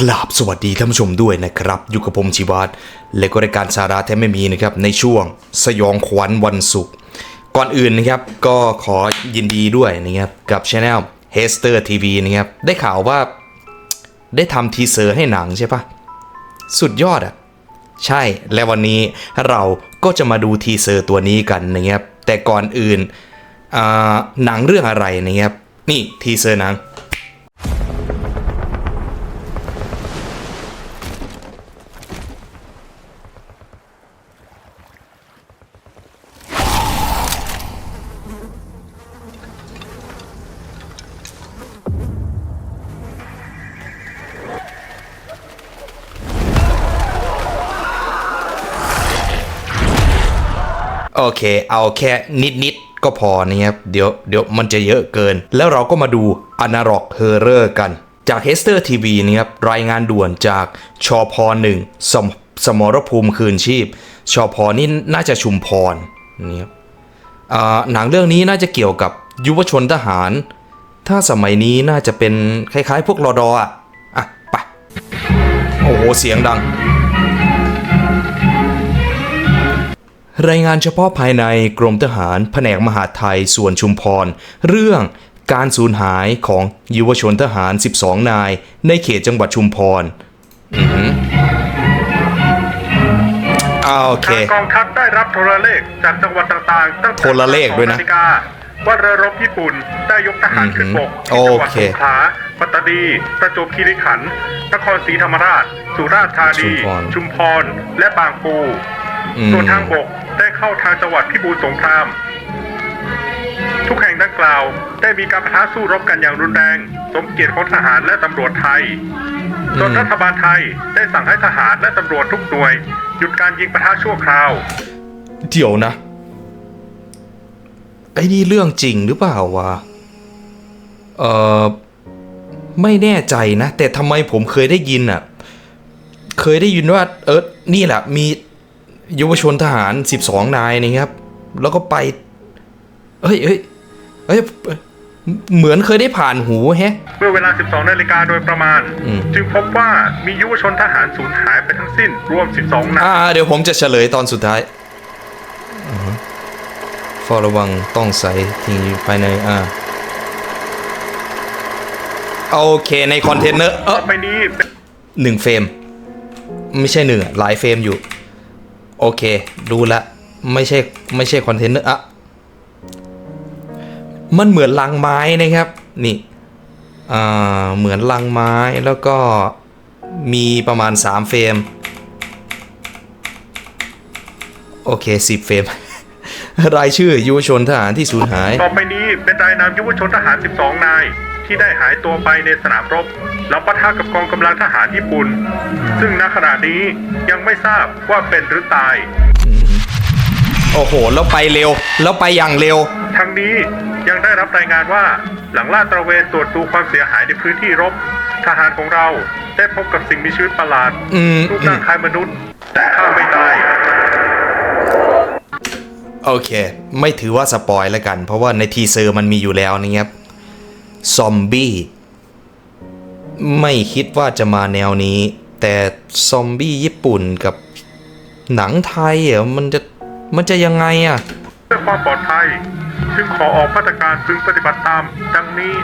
กราบสวัสดีท่านผู้ชมด้วยนะครับ อยู่กับผมชีวัตและก็รายการสาระแท้ไม่มีนะครับ ในช่วงสยองขวัญวันศุกร์ก่อนอื่นนะครับ ก็ขอยินดีด้วยนะครับกับช anel h e s t e r TV นะครับ ได้ข่าวว่าได้ทำทีเซอร์ให้หนังใช่ปะสุดยอดอะ ใช่และวันนี้เราก็จะมาดูทีเซอร์ตัวนี้กันนะครับ แต่ก่อนอื่นหนังเรื่องอะไรนะครับ นี่ทีเซอร์หนัง โอเค เอาแค่นิดๆก็พอนะครับเดี๋ยวเดี๋ยวมันจะเยอะเกิน แล้วเราก็มาดูอนาร็อกเฮอร์เรอร์กัน จากเฮสเตอร์ทีวีนะครับรายงานด่วนจากชอพหนึ่งสมสมรภูมิคืนชีพ ชอพอนี่น่าจะชุมพรนี่ครับหนังเรื่องนี้น่าจะเกี่ยวกับยุวชนทหาร ถ้าสมัยนี้น่าจะเป็นคล้ายๆ พวกรอดออะ อะ ไป โอ้โห เสียงดัง รายงานเฉพาะภายในกรมทหารแผนกมหาดไทยส่วนชุมพร เรื่องการสูญหายของยุวชนทหาร 12 นาย ในเขตจังหวัดชุมพรอือหืออ่าโอเค ทางกองทัพได้รับโทรเลขจากจังหวัดต่างๆตั้งแต่โทรเลขด้วยนะสองาฬิกาว่าเรือรบญี่ปุ่นได้ยกทหารขึ้นบกอืมที่จังหวัดโอเคสงขลาปัตตานีประจวบคีรีขันธ์นครศรีธรรมราช สุราษฎร์ธานี ชุมพร ชุมพร และบางปู อืม ส่วนทางบกได้เข้าทางจังหวัดพิบูลสงคราม ทุกแห่งดังกล่าวได้มีการปะทะสู้รบกันอย่างรุนแรง สมเกียรติของทหารและตำรวจไทย จนรัฐบาลไทยได้สั่งให้ทหารและตำรวจทุกหน่วย หยุดการยิงปะทะชั่วคราว เดี๋ยวนะ ไอ้นี่เรื่องจริงหรือเปล่าวะ เออไม่แน่ใจนะ แต่ทำไมผมเคยได้ยินอะ เคยได้ยินว่า เออนี่แหละ มีเยาวชนทหาร 12 นายนะครับ แล้วก็ไป เฮ้ยเฮ้ยเฮ้ย เหมือนเคยได้ผ่านหูแฮะ เมื่อเวลา 12 นาฬิกาโดยประมาณ อืม จึงพบว่ามียุวชนทหารสูญหายไปทั้งสิ้นรวม 12 นายอ่าเดี๋ยวผมจะเฉลยตอนสุดท้ายอือฮึเฝ้าระวังต้องใส่ทิ้งอยู่ภายใน อ่า โอเค ในคอนเทนเนอร์ เอต่ออไปนี้เป็นหนึ่งเฟรม ไม่ใช่หนึ่งอะหลายเฟรมอยู่ โอเค ดูละไม่ใช่ไม่ใช่คอนเทนเนอร์อะมันเหมือนลังไม้นะครับ นี่อ่าเหมือนลังไม้แล้วก็มีประมาณ 3 เฟรม โอเค 10 เฟรม รายชื่อยุวชนทหารที่สูญหาย ต่อไปนี้เป็นรายนามยุวชนทหาร 12 นาย ที่ได้หายตัวไปในสนามรบ แล้วปะทะกับกองกำลังทหารญี่ปุ่น ซึ่งณขณะนี้ยังไม่ทราบว่าเป็นหรือตาย โอ้โห แล้วไปเร็ว แล้วไปอย่างเร็ว ทั้งนี้ยังได้รับรายงานว่าหลังลาดตระเวนตรวจดูความเสียหายในพื้นที่รบ ทหารของเราได้พบกับสิ่งมีชีวิตประหลาดอืม รูปร่างคล้ายมนุษย์ แต่ข้าไม่ตาย โอเค ไม่ถือว่าสปอยแล้วกัน เพราะว่าในทีเซอร์มันมีอยู่แล้วนะครับ ซอมบี้ ไม่คิดว่าจะมาแนวนี้ แต่ซอมบี้ญี่ปุ่นกับหนังไทยอะมันจะมันจะยังไงอะเพื่อความปลอดภัยจึงขอออกมาตรการพึงปฏิบัติตาม ดังนี้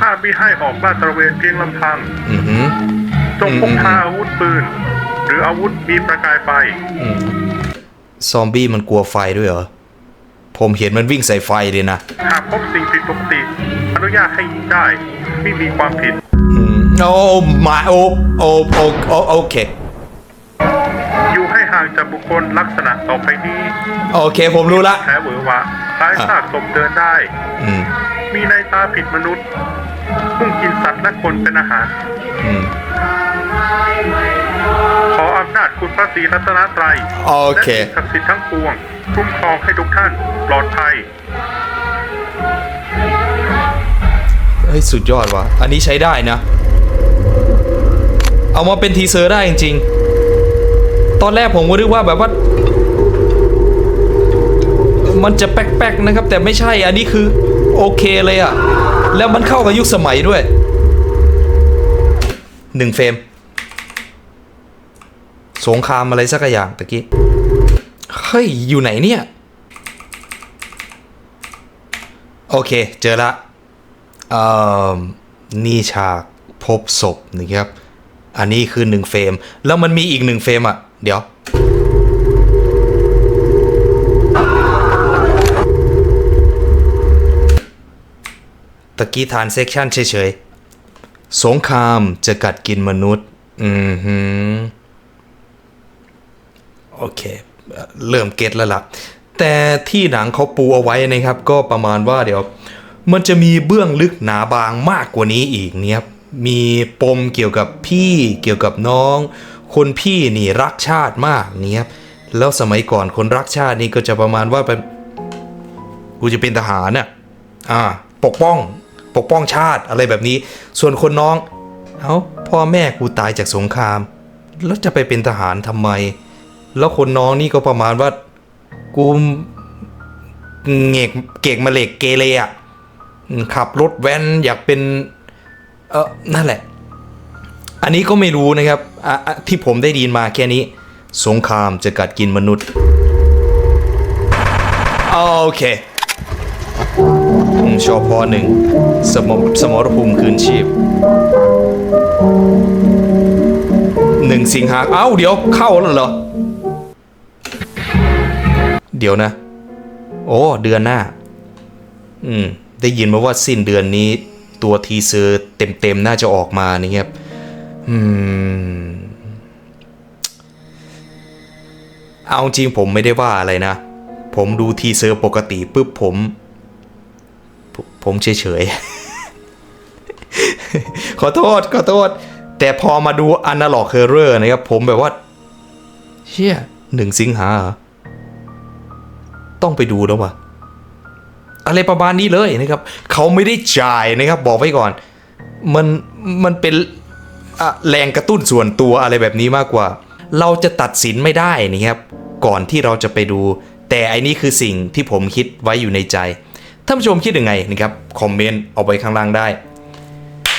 ห้ามมิให้ออกลาดตระเวนเพียงลำพังอือหือ จงพกพาอาวุธปืน หรืออาวุธมีประกายไฟอืมซอมบี้มันกลัวไฟด้วยเหรอ ผมเห็นมันวิ่งใส่ไฟเลยนะ หากพบสิ่งผิดปกติอนุ ญาตให้ยิงได้ ไม่มีความผิดอืมโอ้มาโอโอโอโอโอเคอยู่ให้ห่างจากบุคคลลักษณะต่อไปนี้โอเค ผมรู้ละ แผลเหวอหวะคล้ายซากศพเดินได้ อืม มีในตาผิดมนุษย์มุ่งกินสัตว์และคนเป็นอาหาร อืม ขออำนาจคุณพระศรีรัตนตรัยโอเคและสิ่งศักดิ์สิทธิ์ทั้งปวงคุ้มครองให้ทุกท่านปลอดภัย ฮ้ยสุดยอดว่ะ อันนี้ใช้ได้นะ เอามาเป็นทีเซอร์ได้จริงๆ ตอนแรกผมก็นึกว่าแบบว่า มันจะแป๊กๆนะครับ แต่ไม่ใช่ อันนี้คือโอเคเลยอะแล้วมันเข้ากับยุคสมัยด้วยหนึ่งเฟรม สงครามอะไรสักอย่างตะกี้ เฮ้ย อยู่ไหนเนี่ย โอเค เจอละ นี่ฉากพบศพนะครับ อันนี้คือหนึ่งเฟรม แล้วมันมีอีกหนึ่งเฟรมอะ เดี๋ยว ตะกี้ทานเซ็กชันเฉยๆ สงครามจะกัดกินมนุษย์ อือหือโอเคเอ่อเริ่มเก็ตแล้วล่ะ แต่ที่หนังเขาปูเอาไว้นะครับ ก็ประมาณว่าเดี๋ยว มันจะมีเบื้องลึกหนาบางมากกว่านี้อีกเนี่ยครับมีปมเกี่ยวกับพี่เกี่ยวกับน้อง คนพี่นี่รักชาติมากเนี่ยครับแล้วสมัยก่อนคนรักชาตินี่ก็จะประมาณว่าเป็นกูจะเป็นทหารน่ะอ่าปกป้องปกป้องชาติอะไรแบบนี้ ส่วนคนน้องเอา้าพ่อแม่กูตายจากสงคราม แล้วจะไปเป็นทหารทำไม แล้วคนน้องนี่ก็ประมาณว่ากูเงกเก่งมาเหล็กเกเรอะ ขับรถแว้นอยากเป็นเออนั่นแหละ อันนี้ก็ไม่รู้นะครับที่ผมได้ดีนมาแค่นี้ สงครามจะกัดกินมนุษย์ โอเคอืมชอพอหนึ่งสมสมรภูมิคืนชีพหนึ่งสิงหาเอ้าเดี๋ยวเข้าแล้วเหรอ เดี๋ยวนะ โอ้ เดือนหน้า อืม ได้ยินมาว่าสิ้นเดือนนี้ตัวทีเซอร์เต็มๆ น่าจะออกมานี่ครับอืมเอาจริงผมไม่ได้ว่าอะไรนะ ผมดูทีเซอร์ปกติปุ๊บผม ผมเฉยๆ ขอโทษ ขอโทษ แต่พอมาดูอนาล็อกเฮอร์เรอร์นะครับ ผมแบบว่า เชี่ยหนึ่งสิงหา ต้องไปดูแล้ววะ อะไรประมาณนี้เลยนะครับเขาไม่ได้จ่ายนะครับบอกไว้ก่อน มันมันเป็นแรงกระตุ้นส่วนตัวอะไรแบบนี้มากกว่า เราจะตัดสินไม่ได้นะครับก่อนที่เราจะไปดู แต่อันนี้คือสิ่งที่ผมคิดไว้อยู่ในใจท่านผู้ชมคิดยังไงนะครับคอมเมนต์เอาไว้ข้างล่างได้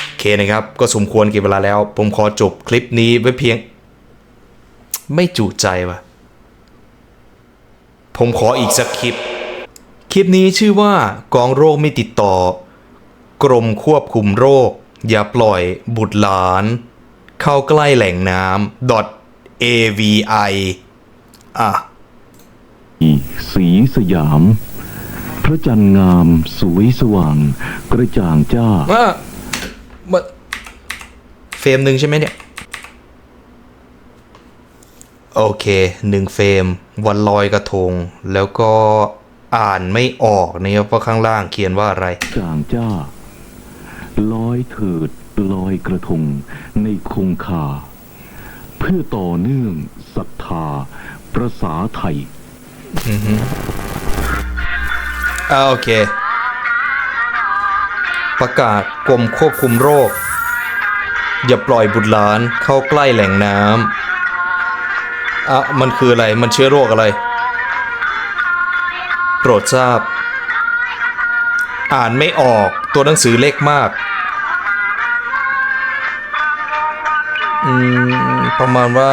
โอเคนะครับ ก็สมควรเก็บเวลาแล้ว ผมขอจบคลิปนี้ไว้เพียง ไม่จุใจวะผมขออีกสักคลิป ลิปนี้ชื่อว่ากองโรคไม่ติดต่อ กรมควบคุมโรค อย่าปล่อยบุตรหลาน เข้าใกล้แหล่งน้ำ .avi อะสีสยาม พระจันทร์งามสวยสว่าง กระจ่างจ้าว่ามาเฟรมหนึ่งใช่ไหมเนี่ย โอเคหนึ่งเฟรม วันลอยกระทง แล้วก็ อ่านไม่ออกนะครับว่าข้างล่างเขียนว่าอะไรจ่างจ้าลอยเถิดลอยกระทงในคงคา เพื่อต่อเนื่องศรัทธาประสาไทยอ่าโอเค ประกาศกรมควบคุมโรค อย่าปล่อยบุตรหลานเข้าใกล้แหล่งน้ำอะมันคืออะไรมันเชื้อโรคอะไรโปรดทราบ อ่านไม่ออกตัวหนังสือเล็กมากอืมประมาณว่า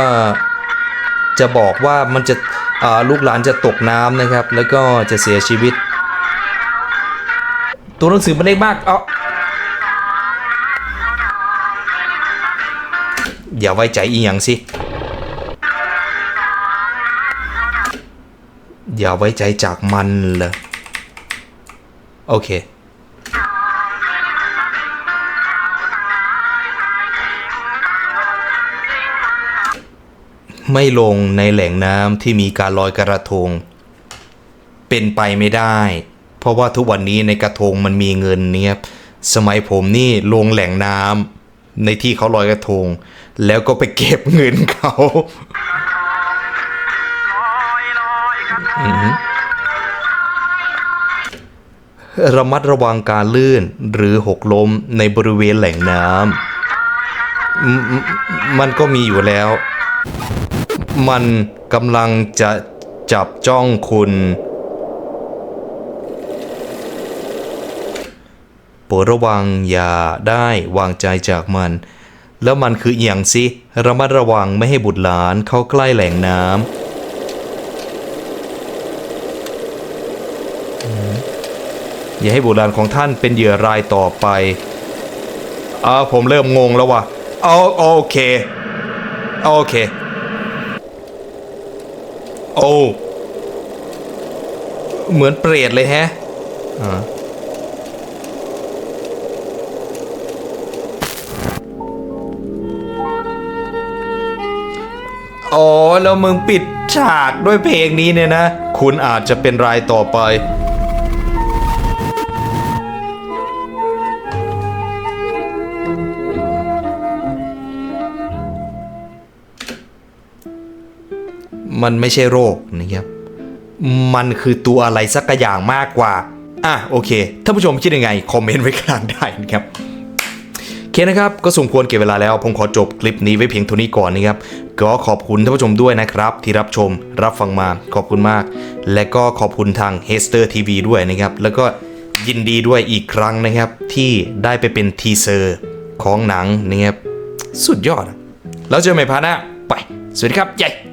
จะบอกว่ามันจะลูกหลานจะตกน้ำนะครับ แล้วก็จะเสียชีวิต ตัวหนังสือมันเล็กมากเอาอย่าไว้ใจอีหยังสิ อย่าไว้ใจจากมันเลยโอเค ไม่ลงในแหล่งน้ำที่มีการลอยกระทง เป็นไปไม่ได้ เพราะว่าทุกวันนี้ในกระทงมันมีเงินเนี่ยสมัยผมนี่ลงแหล่งน้ำในที่เขาลอยกระทง แล้วก็ไปเก็บเงินเขา ระมัดระวังการลื่นหรือหกล้มในบริเวณแหล่งน้ำม,มันก็มีอยู่แล้ว มันกำลังจะจับจ้องคุณ โปรดระวังอย่าได้วางใจจากมัน แล้วมันคือเอียงสิระมัดระวังไม่ให้บุตรหลานเข้าใกล้แหล่งน้ำ อย่าให้บุตรหลานของท่านเป็นเหยื่อรายต่อไปอ่าผมเริ่มงงแล้วว่ะเอาโอเค โอเคโอ้เหมือนเปรตเลยแฮะอ๋อ แล้วมึงปิดฉากด้วยเพลงนี้เนี่ยนะ คุณอาจจะเป็นรายต่อไป มันไม่ใช่โรคนะครับมันคือตัวอะไรสักอย่างมากกว่า อะโอเคท่านผู้ชมคิดยังไง คอมเมนต์ไว้ข้างล่างได้นะครับเคนะครับ ก็สมควรเก็บเวลาแล้ว ผมขอจบคลิปนี้ไว้เพียงเท่านี้ก่อนนะครับ ก็ขอบคุณท่านผู้ชมด้วยนะครับ ที่รับชมรับฟังมาขอบคุณมาก และก็ขอบคุณทาง h e s t e r TV ด้วยนะครับ แล้วก็ยินดีด้วยอีกครั้งนะครับ ที่ได้ไปเป็นทีเซอร์ของหนังนะครับสุดยอด แล้วเจอกันใหม่พาร์ทหน้าไป สวัสดีครับใหญ่